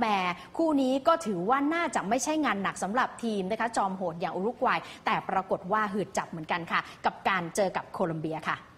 แหมคู่นี้ก็ถือว่าน่าจะไม่ใช่งานหนักสำหรับทีมนะคะจอมโหดอย่างอุรุกวัย แต่ปรากฏว่าหืดจับเหมือนกันค่ะ กับการเจอกับโคลอมเบียค่ะ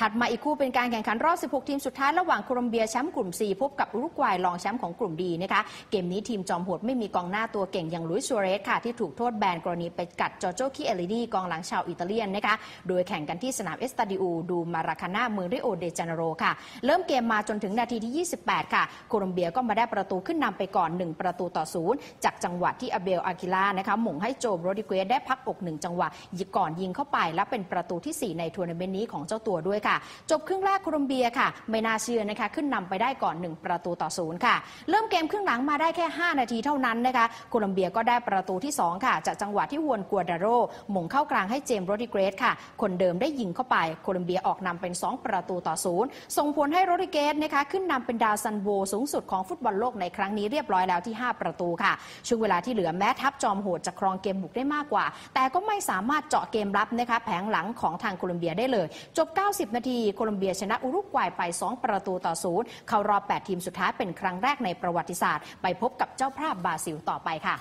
ถัดมาอีกคู่เป็นการแข่งขันรอบ 16 ทีมสุดท้ายระหว่างโคลอมเบียแชมป์กลุ่ม 4 พบกับอุรุกวัยรองแชมป์ของกลุ่มดีนะคะ เกมนี้ทีมจอมโหดไม่มีกองหน้าตัวเก่งอย่างลุยส์ซัวเรสค่ะ ที่ถูกโทษแบนกรณีไปกัดจอร์โจคิเอลินีกองหลังชาวอิตาเลียนนะคะ โดยแข่งกันที่สนามเอสตาดิโอดูมาราคาน่าเมืองริโอเดจาเนโรค่ะ เริ่มเกมมาจนถึงนาทีที่ 28 ค่ะ โคลอมเบียก็มาได้ประตูขึ้นนำไปก่อน 1 ประตูต่อศูนย์จากจังหวะที่อเบลอากิล่านะคะหม่งให้โจโรดิเกสได้พักอกหนึ่งจังหวะก่อนยิงเข้าไปและเป็นประตูที่ 4 ในทัวร์นาเมนต์นี้ของเจ้าตัวด้วยค่ะจบครึ่งแรกโคลอมเบียค่ะ ไม่น่าเชื่อนะคะ ขึ้นนำไปได้ก่อน 1 ประตูต่อศูนย์ค่ะ เริ่มเกมครึ่งหลังมาได้แค่ 5 นาทีเท่านั้นนะคะ โคลอมเบียก็ได้ประตูที่ 2 ค่ะ จากจังหวะที่ฮวนกัวดาโรหม่งเข้ากลางให้เจมส์โรดิเกสค่ะ คนเดิมได้ยิงเข้าไป โคลอมเบียออกนำเป็น 2 ประตูต่อศูนย์ส่งผลให้โรดิเกสนะคะ ขึ้นนำเป็นดาวซันโวสูงสุดของฟุตบอลโลกในครั้งนี้เรียบร้อยแล้วที่ 5 ประตูค่ะ ช่วงเวลาที่เหลือแม้ทัพจอมโหดจะครองเกมบุกได้มากกว่า แต่ก็ไม่สามารถเจาะเกมรับนะคะ แผงหลังของทางโคลอมเบียได้เลย จบ90 นาที โคลอมเบียชนะอุรุกวัยไป 2 ประตูต่อศูนย์เข้ารอบ 8 ทีมสุดท้ายเป็นครั้งแรกในประวัติศาสตร์ ไปพบกับเจ้าภาพบราซิลต่อไปค่ะ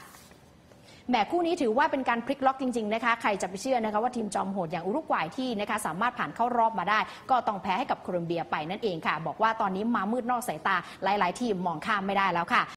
แหมคู่นี้ถือว่าเป็นการพลิกล็อกจริงๆนะคะใครจะไปเชื่อนะคะว่าทีมจอมโหดอย่างอุรุกวัยที่นะคะสามารถผ่านเข้ารอบมาได้ ก็ต้องแพ้ให้กับโคลอมเบียไปนั่นเองค่ะ บอกว่าตอนนี้มามืดนอกสายตาหลาย ๆ ทีมมองข้ามไม่ได้แล้วค่ะ